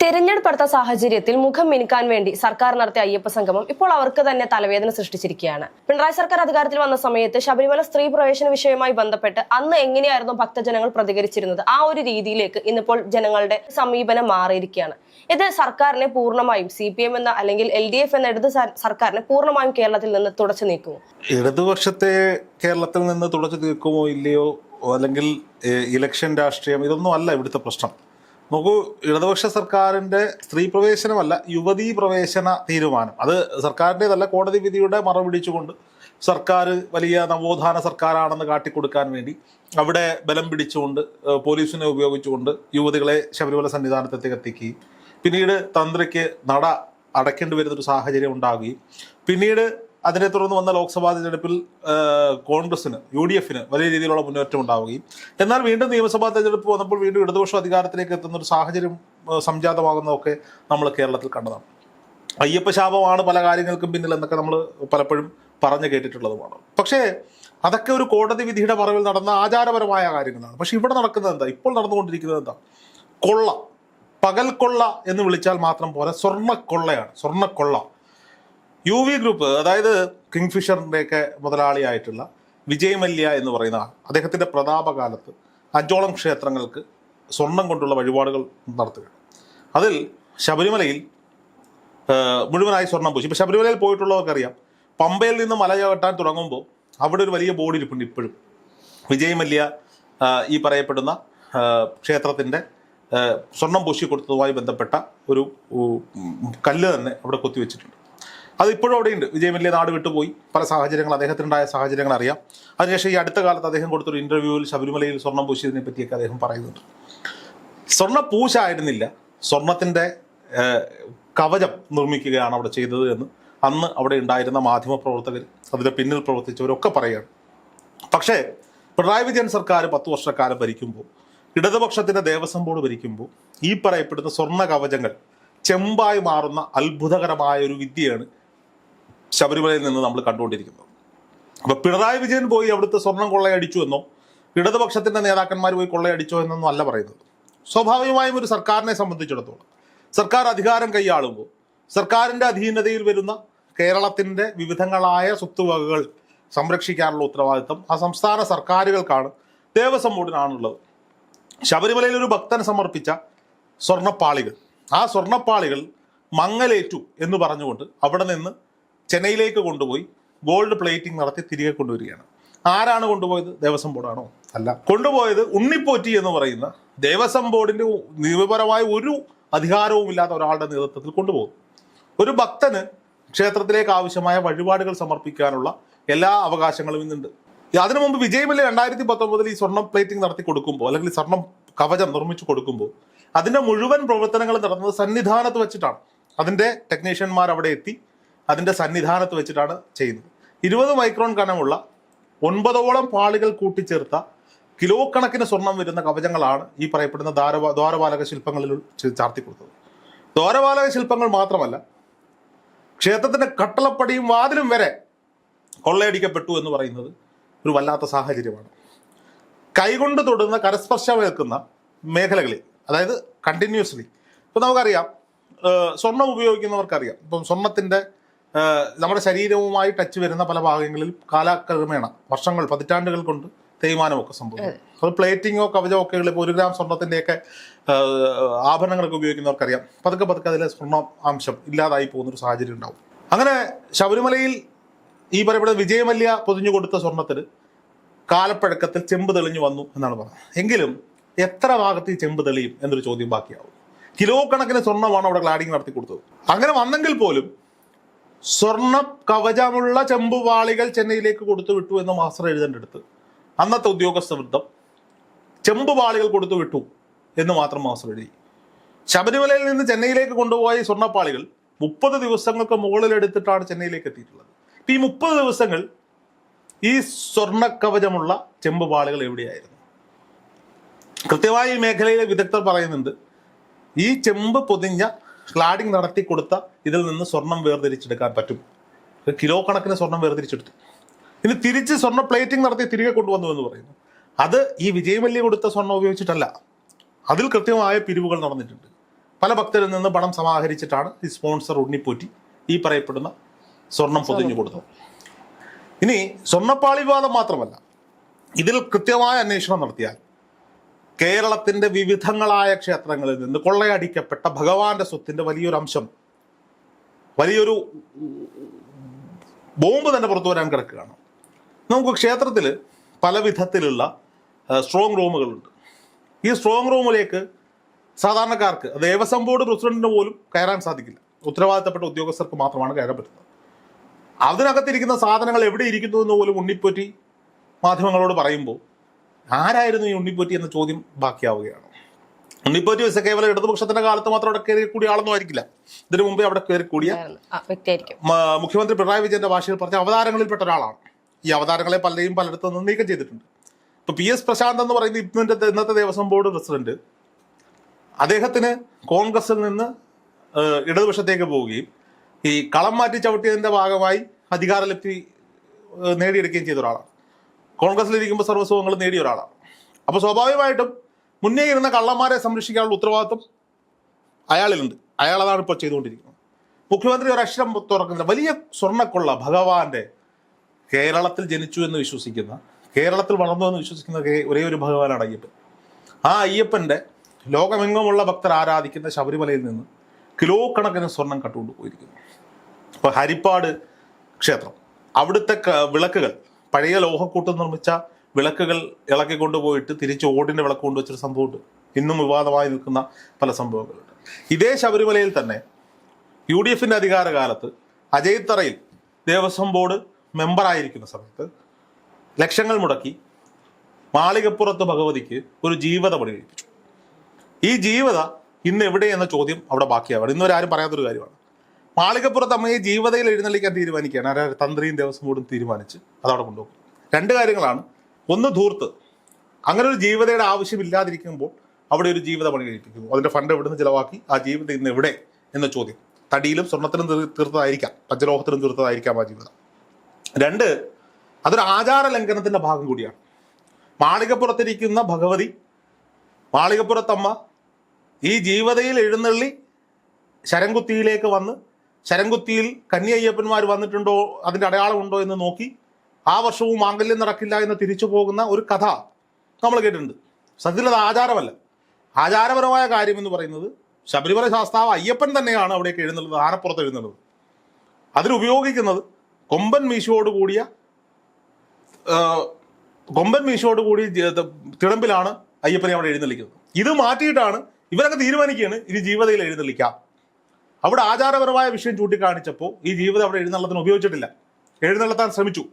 തെരഞ്ഞെടുപ്പ് അടുത്ത സാഹചര്യത്തിൽ മുഖം മിനുക്കാൻ വേണ്ടി സർക്കാർ നടത്തിയ അയ്യപ്പ സംഗമം ഇപ്പോൾ അവർക്ക് തന്നെ തലവേദന സൃഷ്ടിച്ചിരിക്കുകയാണ്. പിണറായി സർക്കാർ അധികാരത്തിൽ വന്ന സമയത്ത് ശബരിമല സ്ത്രീ പ്രവേശന വിഷയവുമായി ബന്ധപ്പെട്ട് അന്ന് എങ്ങനെയായിരുന്നു ഭക്തജനങ്ങൾ പ്രതികരിച്ചിരുന്നത്? ആ ഒരു രീതിയിലേക്ക് ഇന്നിപ്പോൾ ജനങ്ങളുടെ സമീപനം മാറിയിരിക്കുകയാണ്. ഇത് സർക്കാരിനെ പൂർണമായും സി പി എം എന്ന അല്ലെങ്കിൽ എൽ ഡി എഫ് എന്ന ഇടത് സർ- സർക്കാരിനെ പൂർണമായും കേരളത്തിൽ നിന്ന് തുടച്ചു നീക്കുമോ? ഇടതുപക്ഷത്തെ കേരളത്തിൽ നിന്ന് തുടച്ചു നീക്കുമോ ഇല്ലയോ? അല്ലെങ്കിൽ ഇലക്ഷൻ രാഷ്ട്രീയം ഇതൊന്നും അല്ല ഇവിടുത്തെ പ്രശ്നം. നോക്കൂ ഇടതുപക്ഷ സർക്കാരിന്റെ സ്ത്രീ പ്രവേശനമല്ല യുവതീ പ്രവേശന തീരുമാനം. അത് സർക്കാരിന്റെതല്ല കോടതി വിധിയുടെ മറപിടിച്ചുകൊണ്ട് സർക്കാർ വലിയ നവോത്ഥാന സർക്കാരാണെന്ന് കാട്ടിക്കൊടുക്കാൻ വേണ്ടി അവിടെ ബലം പിടിച്ചുകൊണ്ട് പോലീസിനെ ഉപയോഗിച്ചുകൊണ്ട് യുവതികളെ ശബരിമല സന്നിധാനത്തേക്ക് എത്തിക്കുകയും പിന്നീട് തന്ത്രിക്ക് നട അടയ്ക്കേണ്ടി വരുന്നൊരു സാഹചര്യം ഉണ്ടാവുകയും പിന്നീട് അതിനെ തുടർന്ന് വന്ന ലോക്സഭാ തെരഞ്ഞെടുപ്പിൽ കോൺഗ്രസിന് യു ഡി എഫിന് വലിയ രീതിയിലുള്ള മുന്നേറ്റം ഉണ്ടാവുകയും. എന്നാൽ വീണ്ടും നിയമസഭാ തെരഞ്ഞെടുപ്പ് വന്നപ്പോൾ വീണ്ടും ഇടതുപക്ഷ അധികാരത്തിലേക്ക് എത്തുന്ന ഒരു സാഹചര്യം സംജാതമാകുന്നതൊക്കെ നമ്മൾ കേരളത്തിൽ കണ്ടതാണ്. അയ്യപ്പ ശാപമാണ് പല കാര്യങ്ങൾക്കും പിന്നിൽ എന്നൊക്കെ നമ്മൾ പലപ്പോഴും പറഞ്ഞു കേട്ടിട്ടുള്ളതുമാണ്. പക്ഷേ അതൊക്കെ ഒരു കോടതി വിധിയുടെ മറവിൽ നടന്ന ആചാരപരമായ കാര്യങ്ങളാണ്. പക്ഷെ ഇവിടെ നടക്കുന്നത് എന്താ? ഇപ്പോൾ നടന്നുകൊണ്ടിരിക്കുന്നത് എന്താ? കൊള്ള. പകൽ കൊള്ള എന്ന് വിളിച്ചാൽ മാത്രം പോലെ സ്വർണക്കൊള്ളയാണ്. സ്വർണക്കൊള്ള. യു വി ഗ്രൂപ്പ് അതായത് കിങ്ഫിഷറിന്റെയൊക്കെ മുതലാളിയായിട്ടുള്ള വിജയ് മല്യ എന്ന് പറയുന്ന ആൾ അദ്ദേഹത്തിന്റെ പ്രതാപകാലത്ത് അഞ്ചോളം ക്ഷേത്രങ്ങൾക്ക് സ്വർണം കൊണ്ടുള്ള വഴിപാടുകൾ നടത്തുകയാണ്. അതിൽ ശബരിമലയിൽ മുഴുവനായി സ്വർണം പൂശി. ഇപ്പൊ ശബരിമലയിൽ പോയിട്ടുള്ളവർക്കറിയാം പമ്പയിൽ നിന്ന് മല കെട്ടാൻ തുടങ്ങുമ്പോൾ അവിടെ ഒരു വലിയ ബോർഡ് ഇരിപ്പുണ്ട് ഇപ്പോഴും. വിജയ് മല്യ ഈ പറയപ്പെടുന്ന ക്ഷേത്രത്തിന്റെ സ്വർണം പൂശി കൊടുത്തതുമായി ബന്ധപ്പെട്ട ഒരു കല്ല് തന്നെ അവിടെ കൊത്തിവെച്ചിട്ടുണ്ട്. അത് ഇപ്പോഴും അവിടെയുണ്ട്. വിജയ് മല്യ നാട് വിട്ടുപോയി പല സാഹചര്യങ്ങൾ അദ്ദേഹത്തിനുണ്ടായ സാഹചര്യങ്ങൾ അറിയാം. അതിനുശേഷം ഈ അടുത്ത കാലത്ത് അദ്ദേഹം കൊടുത്തൊരു ഇന്റർവ്യൂവിൽ ശബരിമലയിൽ സ്വർണം പൂശിയതിനെ പറ്റിയൊക്കെ അദ്ദേഹം പറയുന്നുണ്ട്. സ്വർണ പൂശായിരുന്നില്ല. സ്വർണത്തിന്റെ കവചം നിർമ്മിക്കുകയാണ് അവിടെ ചെയ്തത് എന്ന് അന്ന് അവിടെ ഉണ്ടായിരുന്ന മാധ്യമ പ്രവർത്തകർ അതിന്റെ പിന്നിൽ പ്രവർത്തിച്ചവരൊക്കെ പറയുകയാണ്. പക്ഷേ പിണറായി വിജയൻ സർക്കാർ പത്ത് വർഷക്കാലം ഭരിക്കുമ്പോൾ ഇടതുപക്ഷത്തിന്റെ ദേവസ്വം ബോർഡ് ഭരിക്കുമ്പോൾ ഈ പറയപ്പെടുന്ന സ്വർണ കവചങ്ങൾ ചെമ്പായി മാറുന്ന അത്ഭുതകരമായ ഒരു വിദ്യയാണ് ശബരിമലയിൽ നിന്ന് നമ്മൾ കണ്ടുകൊണ്ടിരിക്കുന്നത് അപ്പോൾ പിണറായി വിജയൻ പോയി അവിടുത്തെ സ്വർണം കൊള്ളയടിച്ചു എന്നോ ഇടതുപക്ഷത്തിന്റെ നേതാക്കന്മാർ പോയി കൊള്ളയടിച്ചോ എന്നൊന്നും അല്ല പറയുന്നത്. സ്വാഭാവികമായും ഒരു സർക്കാരിനെ സംബന്ധിച്ചിടത്തോളം. സർക്കാർ അധികാരം കൈയാളുമ്പോൾ സർക്കാരിന്റെ അധീനതയിൽ വരുന്ന കേരളത്തിന്റെ വിവിധങ്ങളായ സ്വത്തുവകകൾ സംരക്ഷിക്കാനുള്ള ഉത്തരവാദിത്തം ആ സംസ്ഥാന സർക്കാരുകൾക്കാണ് ദേവസ്വം ബോർഡിനാണുള്ളത്. ശബരിമലയിൽ ഒരു ഭക്തൻ സമർപ്പിച്ച സ്വർണപ്പാളികൾ. ആ സ്വർണപ്പാളികൾ മങ്ങലേറ്റു എന്ന് പറഞ്ഞുകൊണ്ട് അവിടെ നിന്ന് ചെന്നൈയിലേക്ക് കൊണ്ടുപോയി ഗോൾഡ് പ്ലേറ്റിംഗ് നടത്തി തിരികെ കൊണ്ടുവരികയാണ്. ആരാണ് കൊണ്ടുപോയത്? ദേവസ്വം ബോർഡാണോ അല്ല. കൊണ്ടുപോയത് ഉണ്ണിപ്പോറ്റി എന്ന് പറയുന്ന ദേവസ്വം ബോർഡിന്റെ നിയമപരമായ ഒരു അധികാരവും ഇല്ലാത്ത ഒരാളുടെ നേതൃത്വത്തിൽ കൊണ്ടുപോകും. ഒരു ഭക്തന് ക്ഷേത്രത്തിലേക്ക് ആവശ്യമായ വഴിപാടുകൾ സമർപ്പിക്കാനുള്ള എല്ലാ അവകാശങ്ങളും ഇന്നുണ്ട്. അതിനു മുമ്പ് വിജയമല്ലി രണ്ടായിരത്തി പത്തൊമ്പതിൽ ഈ സ്വർണം പ്ലേറ്റിംഗ് നടത്തി കൊടുക്കുമ്പോൾ അല്ലെങ്കിൽ സ്വർണം കവചം നിർമ്മിച്ചു കൊടുക്കുമ്പോൾ അതിന്റെ മുഴുവൻ പ്രവർത്തനങ്ങളും നടന്നത് സന്നിധാനത്ത് വെച്ചിട്ടാണ്. അതിന്റെ ടെക്നീഷ്യന്മാർ അവിടെ എത്തി. അതിന്റെ സന്നിധാനത്ത് വെച്ചിട്ടാണ് ചെയ്യുന്നത്. ഇരുപത് മൈക്രോൺ കനമുള്ള ഒൻപതോളം പാളികൾ കൂട്ടിച്ചേർത്ത കിലോ കണക്കിന് സ്വർണം വരുന്ന കവചങ്ങളാണ് ഈ പറയപ്പെടുന്ന ദ്വാരപാ ദ്വാരപാലക ശില്പങ്ങളിൽ ചാർത്തി കൊടുത്തത് ദ്വാരപാലക ശില്പങ്ങൾ മാത്രമല്ല ക്ഷേത്രത്തിന്റെ കട്ടളപ്പടിയും വാതിലും വരെ കൊള്ളയടിക്കപ്പെട്ടു എന്ന് പറയുന്നത് ഒരു വല്ലാത്ത സാഹചര്യമാണ്. കൈകൊണ്ട് തൊടുന്ന കരസ്പർശമേൽക്കുന്ന മേഖലകളിൽ അതായത് കണ്ടിന്യൂസ്ലി ഇപ്പം നമുക്കറിയാം സ്വർണം ഉപയോഗിക്കുന്നവർക്കറിയാം. ഇപ്പം സ്വർണത്തിന്റെ നമ്മുടെ ശരീരവുമായി ടച്ച് വരുന്ന പല ഭാഗങ്ങളിൽ കാലക്രമേണ വർഷങ്ങൾ പതിറ്റാണ്ടുകൾ കൊണ്ട് തേയ്മാനമൊക്കെ സംഭവിക്കും. അത്. പ്ലേറ്റിങ്ങോ കവചോ ഒക്കെ ഇപ്പോൾ ഒരു ഗ്രാം സ്വർണത്തിന്റെയൊക്കെ ആഭരണങ്ങളൊക്കെ ഉപയോഗിക്കുന്നവർക്കറിയാം പതുക്കെ പതുക്കെ അതിലെ സ്വർണ അംശം ഇല്ലാതായി പോകുന്നൊരു സാഹചര്യം ഉണ്ടാവും. അങ്ങനെ ശബരിമലയിൽ ഈ പറയപ്പെടുന്ന വിജയമല്യ പൊതിഞ്ഞു കൊടുത്ത സ്വർണത്തിന് കാലപ്പഴക്കത്തിൽ ചെമ്പ് തെളിഞ്ഞു വന്നു എന്നാണ് പറഞ്ഞത് എങ്കിലും എത്ര ഭാഗത്ത് ഈ ചെമ്പ് തെളിയും എന്നൊരു ചോദ്യം ബാക്കിയാവും. കിലോ കണക്കിന് സ്വർണമാണ് അവിടെ ക്ലാഡിങ് നടത്തി കൊടുത്തത് അങ്ങനെ വന്നെങ്കിൽ പോലും സ്വർണ കവചമുള്ള ചെമ്പുവാളികൾ ചെന്നൈയിലേക്ക് കൊടുത്തു വിട്ടു എന്ന് മാസ്റ്റർ എഴുതേണ്ട അടുത്ത്. അന്നത്തെ ഉദ്യോഗസ്ഥ വൃദ്ധം ചെമ്പുപാളികൾ കൊടുത്തു വിട്ടു എന്ന് മാത്രം മാസ്റ്റർ എഴുതി. ശബരിമലയിൽ നിന്ന് ചെന്നൈയിലേക്ക് കൊണ്ടുപോയ സ്വർണപ്പാളികൾ മുപ്പത് ദിവസങ്ങൾക്ക് മുകളിൽ എടുത്തിട്ടാണ് ചെന്നൈയിലേക്ക് എത്തിയിട്ടുള്ളത്. ഈ മുപ്പത് ദിവസങ്ങൾ ഈ സ്വർണ കവചമുള്ള ചെമ്പുപാളികൾ എവിടെയായിരുന്നു? കൃത്യമായി ഈ മേഖലയിലെ വിദഗ്ധർ പറയുന്നുണ്ട് ഈ ചെമ്പ് പൊതിഞ്ഞ ക്ലാഡിംഗ് നടത്തി കൊടുത്ത ഇതിൽ നിന്ന് സ്വർണം വേർതിരിച്ചെടുക്കാൻ പറ്റും. കിലോ കണക്കിന് സ്വർണം വേർതിരിച്ചെടുത്തു. ഇനി തിരിച്ച് സ്വർണ പ്ലേറ്റിംഗ് നടത്തി തിരികെ കൊണ്ടുവന്നു എന്ന് പറയുന്നു. അത് ഈ വിജയമല്യ കൊടുത്ത സ്വർണം ഉപയോഗിച്ചിട്ടല്ല. അതിൽ കൃത്യമായ പിരിവുകൾ നടന്നിട്ടുണ്ട്. പല ഭക്തരിൽ നിന്ന് പണം സമാഹരിച്ചിട്ടാണ് ഈ സ്പോൺസർ ഉണ്ണിപ്പോറ്റി ഈ പറയപ്പെടുന്ന സ്വർണം പൊതിഞ്ഞു കൊടുത്തത്. ഇനി സ്വർണപ്പാളി വിവാദം മാത്രമല്ല. ഇതിൽ കൃത്യമായ അന്വേഷണം നടത്തിയാൽ കേരളത്തിന്റെ വിവിധങ്ങളായ ക്ഷേത്രങ്ങളിൽ നിന്ന് കൊള്ളയടിക്കപ്പെട്ട ഭഗവാന്റെ സ്വത്തിന്റെ വലിയൊരു അംശം വലിയൊരു ബോംബ് തന്നെ പുറത്തു വരാൻ കിടക്കുകയാണ്. നമുക്ക് ക്ഷേത്രത്തിൽ പല വിധത്തിലുള്ള സ്ട്രോങ് റൂമുകളുണ്ട് ഈ സ്ട്രോങ് റൂമിലേക്ക് സാധാരണക്കാർക്ക് ദേവസ്വം ബോർഡ് പ്രസിഡന്റിന് പോലും കയറാൻ സാധിക്കില്ല. ഉത്തരവാദിത്തപ്പെട്ട ഉദ്യോഗസ്ഥർക്ക് മാത്രമാണ് കയറാൻ പറ്റുന്നത്. അതിനകത്തിരിക്കുന്ന സാധനങ്ങൾ എവിടെ ഇരിക്കുന്നു എന്ന് പോലും ഉണ്ണിപ്പൊറ്റി മാധ്യമങ്ങളോട് പറയുമ്പോൾ ആരായിരുന്നു ഈ ഉണ്ണിപ്പൊറ്റി എന്ന ചോദ്യം ബാക്കിയാവുകയാണ്. ഉണ്ണിപ്പൊറ്റി വെച്ച കേവലം ഇടതുപക്ഷത്തിന്റെ കാലത്ത് മാത്രം അവിടെ കയറി കൂടിയ ആളൊന്നും ആയിരിക്കില്ല. ഇതിനു മുമ്പേ അവിടെ കയറി കൂടിയ മുഖ്യമന്ത്രി പിണറായി വിജയന്റെ ഭാഷയിൽ പറഞ്ഞ അവതാരങ്ങളിൽപ്പെട്ട ഒരാളാണ്. ഈ അവതാരങ്ങളെ പലരെയും പലയിടത്തു നിന്ന് നീക്കം ചെയ്തിട്ടുണ്ട്. ഇപ്പൊ പി എസ് പ്രശാന്ത് എന്ന് പറയുന്ന ഇന്നത്തെ ഇന്നത്തെ ദേവസ്വം ബോർഡ് പ്രസിഡന്റ് അദ്ദേഹത്തിന് കോൺഗ്രസിൽ നിന്ന് ഇടതുപക്ഷത്തേക്ക് പോവുകയും ഈ കളം മാറ്റി ചവിട്ടിയതിന്റെ ഭാഗമായി അധികാരലബ്ധി ഏഹ്, നേടിയെടുക്കുകയും ചെയ്ത ഒരാളാണ്. കോൺഗ്രസിലിരിക്കുമ്പോൾ സർവസുഖങ്ങൾ നേടിയ ഒരാളാണ്. അപ്പോൾ സ്വാഭാവികമായിട്ടും മുന്നേ ഇരുന്ന കള്ളന്മാരെ സംരക്ഷിക്കാനുള്ള ഉത്തരവാദിത്വം അയാളിലുണ്ട്. അയാൾ ഇപ്പോൾ ചെയ്തുകൊണ്ടിരിക്കുന്നത്. മുഖ്യമന്ത്രി ഒരു അക്ഷരം വലിയ സ്വർണക്കൊള്ള ഭഗവാന്റെ കേരളത്തിൽ ജനിച്ചു എന്ന് വിശ്വസിക്കുന്ന കേരളത്തിൽ വളർന്നു എന്ന് വിശ്വസിക്കുന്ന ഒരേ- ഒരേ ഭഗവാനാണ് അയ്യപ്പൻ. ആ അയ്യപ്പന്റെ ലോകമെങ്ങുമുള്ള ഭക്തർ ആരാധിക്കുന്ന ശബരിമലയിൽ നിന്ന് കിലോ കണക്കിന് സ്വർണം കട്ടുകൊണ്ട് പോയിരിക്കുന്നു. ഇപ്പൊ ഹരിപ്പാട് ക്ഷേത്രം. അവിടുത്തെ വിളക്കുകൾ പഴയ ലോഹക്കൂട്ട് നിർമ്മിച്ച വിളക്കുകൾ ഇളക്കി കൊണ്ടുപോയിട്ട് തിരിച്ച് ഓടിന്റെ വിളക്ക് കൊണ്ടുവച്ചൊരു സംഭവമുണ്ട്. ഇന്നും വിവാദമായി നിൽക്കുന്ന പല സംഭവങ്ങളുണ്ട് ഇതേ ശബരിമലയിൽ തന്നെ യു ഡി എഫിന്റെ അധികാരകാലത്ത് അജയ്ത്തറയിൽ തറയിൽ ദേവസ്വം ബോർഡ് മെമ്പറായിരിക്കുന്ന സമയത്ത് ലക്ഷങ്ങൾ മുടക്കി മാളികപ്പുറത്ത് ഭഗവതിക്ക് ഒരു ജീവത പണി കഴിപ്പിച്ചു ഈ ജീവത ഇന്ന് എവിടെ എന്ന ചോദ്യം അവിടെ ബാക്കിയാവാണ്. ഇന്നൊരു ആരും പറയാത്തൊരു കാര്യമാണ്. മാളികപ്പുറത്ത് അമ്മയെ ജീവതയിൽ എഴുന്നള്ളിക്കാൻ തീരുമാനിക്കുകയാണ്. തന്ത്രിയും ദേവസ്വം ബോർഡും തീരുമാനിച്ച് അതവിടെ കൊണ്ടുപോകും. രണ്ട് കാര്യങ്ങളാണ് ഒന്ന് ധൂർത്ത്. അങ്ങനെ ഒരു ജീവിതയുടെ ആവശ്യമില്ലാതിരിക്കുമ്പോൾ അവിടെ ഒരു ജീവിത പണി കഴിപ്പിക്കുന്നു. അതിന്റെ ഫണ്ട് എവിടെ നിന്ന് ചിലവാക്കി? ആ ജീവിതം ഇന്ന് എവിടെ? എന്ന ചോദ്യം. തടിയിലും സ്വർണത്തിലും തീർത്തതായിരിക്കാം. പഞ്ചലോഹത്തിലും തീർത്തതായിരിക്കാം ആ ജീവിതം. രണ്ട് അതൊരു ആചാര ലംഘനത്തിന്റെ ഭാഗം കൂടിയാണ്. മാളികപ്പുറത്തിരിക്കുന്ന ഭഗവതി മാളികപ്പുറത്തമ്മ ഈ ജീവതയിൽ എഴുന്നള്ളി ശരംകുത്തിയിലേക്ക് വന്ന് ശരംകുത്തിയിൽ കന്യയ്യപ്പന്മാർ വന്നിട്ടുണ്ടോ അതിന്റെ അടയാളമുണ്ടോ എന്ന് നോക്കി ആ വർഷവും മാംഗല്യം നടക്കില്ല എന്ന് തിരിച്ചു പോകുന്ന ഒരു കഥ നമ്മൾ കേട്ടിട്ടുണ്ട്. സത്യത്തിൽ അത് ആചാരമല്ല. ആചാരപരമായ കാര്യം എന്ന് പറയുന്നത് ശബരിമല ശാസ്താവ് അയ്യപ്പൻ തന്നെയാണ് അവിടേക്ക് എഴുന്നള്ളത് ആനപ്പുറത്ത് എഴുന്നള്ളുന്നത്. അതിലുപയോഗിക്കുന്നത് കൊമ്പൻ മീശയോട് കൂടിയ കൊമ്പൻ മീശയോട് കൂടി തിടമ്പിലാണ് അയ്യപ്പനെ അവിടെ എഴുന്നള്ളിക്കുന്നത്. ഇത് മാറ്റിയിട്ടാണ് ഇവരൊക്കെ തീരുമാനിക്കുകയാണ് ഇനി ജീവിതയിൽ എഴുന്നള്ളിക്കാം. അവിടെ ആചാരപരമായ വിഷയം ചൂണ്ടിക്കാണിച്ചപ്പോൾ ഈ ജീവിതം അവിടെ എഴുന്നള്ളത്തിന് ഉപയോഗിച്ചിട്ടില്ല. എഴുന്നള്ളത്താൻ ശ്രമിച്ചു.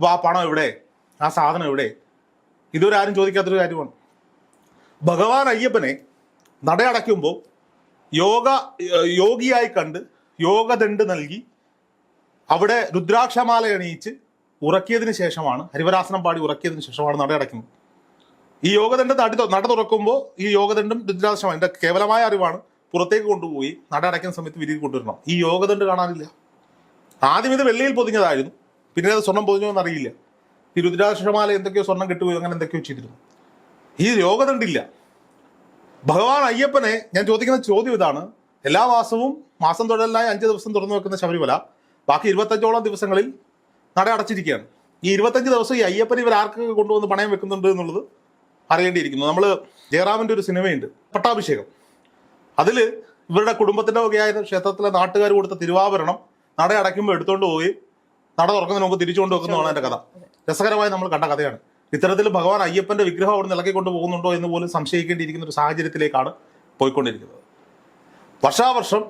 അപ്പോൾ ആ പണം എവിടെ? ആ സാധനം എവിടെ? ഇതുവരെ ആരും ചോദിക്കാത്തൊരു കാര്യമാണ്. ഭഗവാൻ അയ്യപ്പനെ നടയടയ്ക്കുമ്പോൾ യോഗ യോഗിയായി കണ്ട് യോഗദണ്ഡ് നൽകി അവിടെ രുദ്രാക്ഷമാല അണിയിച്ച് ഉറക്കിയതിന് ശേഷമാണ് ഹരിവരാസനം പാടി ഉറക്കിയതിന് ശേഷമാണ് നടയടയ്ക്കുന്നത്. ഈ യോഗദണ്ഡ് നടി നട തുറക്കുമ്പോൾ ഈ യോഗദണ്ഡും രുദ്രാക്ഷമാണ് എന്റെ കേവലമായ അറിവാണ് പുറത്തേക്ക് കൊണ്ടുപോയി നട അടയ്ക്കുന്ന സമയത്ത് വിരിയിൽ കൊണ്ടുവരണം. ഈ യോഗദണ്ഡ് കാണാനില്ല. ആദ്യം ഇത് വെള്ളിയിൽ പൊതിഞ്ഞതായിരുന്നു. പിന്നെ അത് സ്വർണം പൊതിഞ്ഞോ എന്നറിയില്ല. തിരുദ്രാക്ഷമാല രുദ്രാക്ഷമാല എന്തൊക്കെയോ സ്വർണം കിട്ടുകയോ അങ്ങനെ എന്തൊക്കെയോ ചെയ്തിരുന്നു. ഈ യോഗദണ്ഡില്ല ഭഗവാൻ അയ്യപ്പനെ ഞാൻ ചോദിക്കുന്ന ചോദ്യം ഇതാണ്. എല്ലാ മാസവും മാസം തൊഴിലായി അഞ്ച് ദിവസം തുറന്നു വെക്കുന്ന ശബരിമല ബാക്കി ഇരുപത്തഞ്ചോളം ദിവസങ്ങളിൽ നട അടച്ചിരിക്കുകയാണ്. ഈ ഇരുപത്തഞ്ച് ദിവസം ഈ അയ്യപ്പൻ ഇവർ ആർക്കൊക്കെ കൊണ്ടുവന്ന് പണയം വെക്കുന്നുണ്ട് എന്നുള്ളത് അറിയേണ്ടിയിരിക്കുന്നു. നമ്മൾ ജയറാമിന്റെ ഒരു സിനിമയുണ്ട് പട്ടാഭിഷേകം. അതിൽ ഇവരുടെ കുടുംബത്തിന്റെ വകയായ ക്ഷേത്രത്തിലെ നാട്ടുകാർ കൊടുത്ത തിരുവാഭരണം നട അടയ്ക്കുമ്പോൾ എടുത്തുകൊണ്ട് പോയി നട തുറക്കുന്നതിന് മുമ്പ് തിരിച്ചു കൊണ്ടുവെക്കുന്നതാണ് എന്റെ കഥ. രസകരമായി നമ്മൾ കണ്ട കഥയാണ്. ഇത്തരത്തിൽ ഭഗവാൻ അയ്യപ്പന്റെ വിഗ്രഹം അവിടെ ഇളക്കി കൊണ്ട് പോകുന്നുണ്ടോ എന്ന് പോലും സംശയിക്കേണ്ടിയിരിക്കുന്ന ഒരു സാഹചര്യത്തിലേക്കാണ് പോയിക്കൊണ്ടിരിക്കുന്നത്. വർഷാവർഷം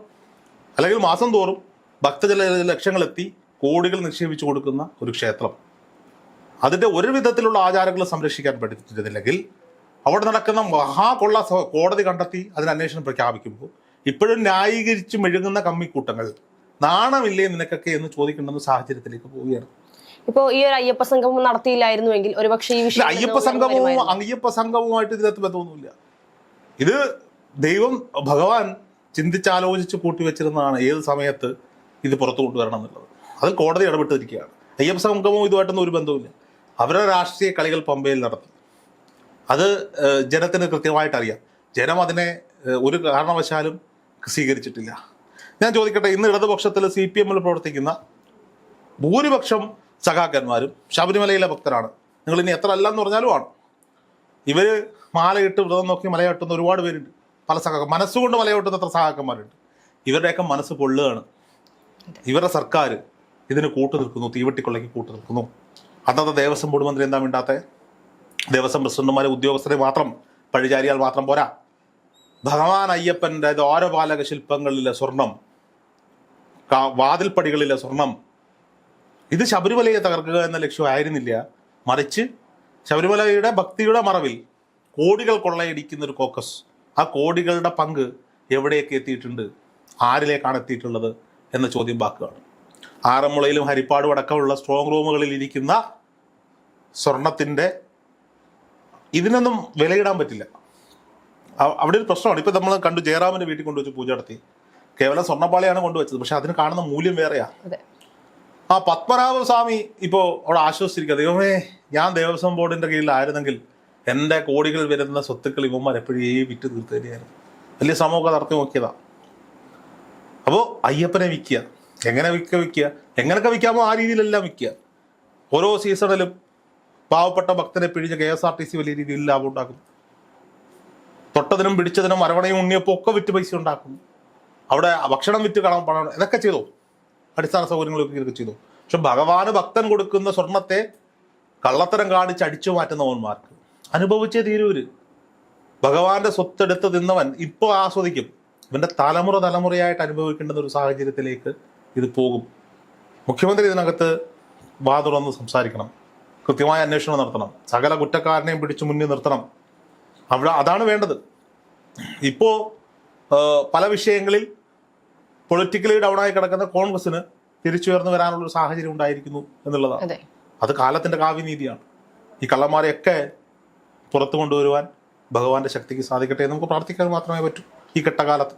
അല്ലെങ്കിൽ മാസം തോറും ഭക്തജല ലക്ഷങ്ങളെത്തി കോടികൾ നിക്ഷേപിച്ചു കൊടുക്കുന്ന ഒരു ക്ഷേത്രം. അതിന്റെ ഒരു വിധത്തിലുള്ള ആചാരങ്ങൾ സംരക്ഷിക്കാൻ പറ്റുന്നില്ലെങ്കിൽ അവിടെ നടക്കുന്ന മഹാകൊള്ള കൊള്ള കോടതി കണ്ടെത്തി അതിന് അന്വേഷണം പ്രഖ്യാപിക്കുമ്പോൾ ഇപ്പോഴും ന്യായീകരിച്ച് മെഴുകുന്ന കമ്മിക്കൂട്ടങ്ങൾ നാണമില്ലേ നിനക്കൊക്കെ എന്ന് ചോദിക്കേണ്ടുന്ന സാഹചര്യത്തിലേക്ക് പോവുകയാണ്. ഇപ്പോ ഈ ഒരു അയ്യപ്പ സംഗമം നടത്തിയില്ലായിരുന്നുവെങ്കിൽ ഒരുപക്ഷെ ഈ വിഷയം അയ്യപ്പ സംഗമവും അയ്യപ്പ സംഗമവുമായിട്ട് ഇതിനകത്ത് ബന്ധമൊന്നുമില്ല. ഇത് ദൈവം ഭഗവാൻ ചിന്തിച്ചാലോചിച്ച് കൂട്ടിവെച്ചിരുന്നതാണ് ഏത് സമയത്ത് ഇത് പുറത്തു കൊണ്ടുവരണം എന്നുള്ളത്. അതിൽ കോടതി ഇടപെട്ടിരിക്കുകയാണ്. അയ്യപ്പ സംഗമവും ഇതുമായിട്ടൊന്നും ഒരു ബന്ധവുമില്ല. അവരുടെ രാഷ്ട്രീയ കളികൾ പമ്പയിൽ നടത്തി. അത് ജനത്തിന് കൃത്യമായിട്ട് അറിയാം ജനം അതിനെ ഒരു കാരണവശാലും സ്വീകരിച്ചിട്ടില്ല. ഞാൻ ചോദിക്കട്ടെ ഇന്ന് ഇടതുപക്ഷത്തിൽ സി പി എമ്മിൽ പ്രവർത്തിക്കുന്ന ഭൂരിപക്ഷം സഖാക്കന്മാരും ശബരിമലയിലെ ഭക്തരാണ്. നിങ്ങൾ ഇനി എത്ര അല്ല എന്ന് പറഞ്ഞാലും ആണ്. ഇവർ മാലയിട്ട് വ്രതം നോക്കി മലയാട്ടുന്ന ഒരുപാട് പേരുണ്ട്. പല സഖാക്ക മനസ്സുകൊണ്ട് മലയാട്ടുന്ന എത്ര സഖാക്കന്മാരുണ്ട്. ഇവരുടെയൊക്കെ മനസ്സ് പൊള്ളുകയാണ്. ഇവരുടെ സർക്കാർ ഇതിന് കൂട്ടു നിൽക്കുന്നു തീവട്ടിക്കൊള്ളയ്ക്ക് കൂട്ടു നിൽക്കുന്നു. അന്നത്തെ ദേവസ്വം ബോർഡ് മന്ത്രി എന്താ മിണ്ടാത്തെ? ദേവസ്വം പ്രസിഡന്റുമാരെ ഉദ്യോഗസ്ഥരെ മാത്രം പഴിചാരിയാൽ മാത്രം പോരാ. ഭഗവാൻ അയ്യപ്പന്റെ ദ്വാരപാലക ശില്പങ്ങളിലെ സ്വർണം വാതിൽപ്പടികളിലെ സ്വർണം. ഇത് ശബരിമലയെ തകർക്കുക എന്ന ലക്ഷ്യമായിരുന്നില്ല. മറിച്ച് ശബരിമലയുടെ ഭക്തിയുടെ മറവിൽ കോടികൾ കൊള്ളയടിക്കുന്ന ഒരു കോക്കസ്. ആ കോടികളുടെ പങ്ക് എവിടെയൊക്കെ എത്തിയിട്ടുണ്ട്? ആരിലേക്കാണ് എത്തിയിട്ടുള്ളത് എന്ന ചോദ്യം ബാക്കുകയാണ്. ആറന്മുളയിലും ഹരിപ്പാടും അടക്കമുള്ള സ്ട്രോങ് റൂമുകളിൽ ഇരിക്കുന്ന സ്വർണത്തിന്റെ ഇതിനൊന്നും വിലയിടാൻ പറ്റില്ല. അവിടെ ഒരു പ്രശ്നമാണ്. ഇപ്പം നമ്മൾ കണ്ടു ജയറാമിന്റെ വീട്ടിൽ കൊണ്ടുവച്ച് പൂജ നടത്തി. കേവലം സ്വർണപ്പാളിയാണ് കൊണ്ടുവച്ചത്. പക്ഷെ അതിന് കാണുന്ന മൂല്യം വേറെയാ. ആ പത്മനാഭ സ്വാമി ഇപ്പോൾ അവിടെ ആശ്വസിച്ചിരിക്കുക. ദൈവമേ ഞാൻ ദേവസ്വം ബോർഡിന്റെ കീഴിലായിരുന്നെങ്കിൽ എന്റെ കോടികൾ വരുന്ന സ്വത്തുക്കൾ ഇവന്മാർ എപ്പോഴേ വിറ്റ് തീർത്തേനെയായിരുന്നു. വലിയ ശ്രമമൊക്കെ നടത്തി നോക്കിയതാ. അപ്പോൾ അയ്യപ്പനെ വിൽക്കുക. എങ്ങനെ വിൽക്കുക വിൽക്കുക? എങ്ങനെയൊക്കെ വിൽക്കാമോ ആ രീതിയിലെല്ലാം വിൽക്കുക. ഓരോ സീസണിലും പാവപ്പെട്ട ഭക്തനെ പിഴിഞ്ഞ് K S R T C വലിയ രീതിയിൽ ലാഭം ഉണ്ടാക്കും. തൊട്ടതിനും പിടിച്ചതിനും അരവണയും ഉണ്ണിയപ്പോൾ ഒക്കെ വിറ്റ് പൈസ ഉണ്ടാക്കും. അവിടെ ഭക്ഷണം വിറ്റ് കളം പണം ഇതൊക്കെ ചെയ്തു. അടിസ്ഥാന സൗകര്യങ്ങളൊക്കെ ഇതൊക്കെ ചെയ്തു. പക്ഷെ ഭഗവാന് ഭക്തൻ കൊടുക്കുന്ന സ്വർണത്തെ കള്ളത്തരം കാണിച്ച് അടിച്ചു മാറ്റുന്നവന്മാർക്ക് അനുഭവിച്ചേ തീരൂര് ഭഗവാന്റെ സ്വത്തെടുത്ത് തിന്നവൻ ഇപ്പോൾ ആസ്വദിക്കും. ഇവന്റെ തലമുറ തലമുറയായിട്ട് അനുഭവിക്കേണ്ടുന്ന ഒരു സാഹചര്യത്തിലേക്ക് ഇത് പോകും. മുഖ്യമന്ത്രി ഇതിനകത്ത് വാ തുറന്ന് സംസാരിക്കണം. കൃത്യമായ അന്വേഷണം നടത്തണം. സകല കുറ്റക്കാരനെയും പിടിച്ചു മുന്നിൽ നിർത്തണം. അവിടെ അതാണ് വേണ്ടത്. ഇപ്പോൾ പല വിഷയങ്ങളിൽ പൊളിറ്റിക്കലി ഡൗൺ ആയി കിടക്കുന്ന കോൺഗ്രസിന് തിരിച്ചുയർന്നു വരാനുള്ള ഒരു സാഹചര്യം ഉണ്ടായിരിക്കുന്നു എന്നുള്ളതാണ്. അതെ കാലത്തിന്റെ കാവ്യനീതിയാണ്. ഈ കള്ളന്മാരെയൊക്കെ പുറത്തു കൊണ്ടുവരുവാൻ ഭഗവാന്റെ ശക്തിക്ക് സാധിക്കട്ടെ എന്ന് നമുക്ക് പ്രാർത്ഥിക്കാൻ മാത്രമേ പറ്റൂ ഈ കെട്ടകാലത്ത്.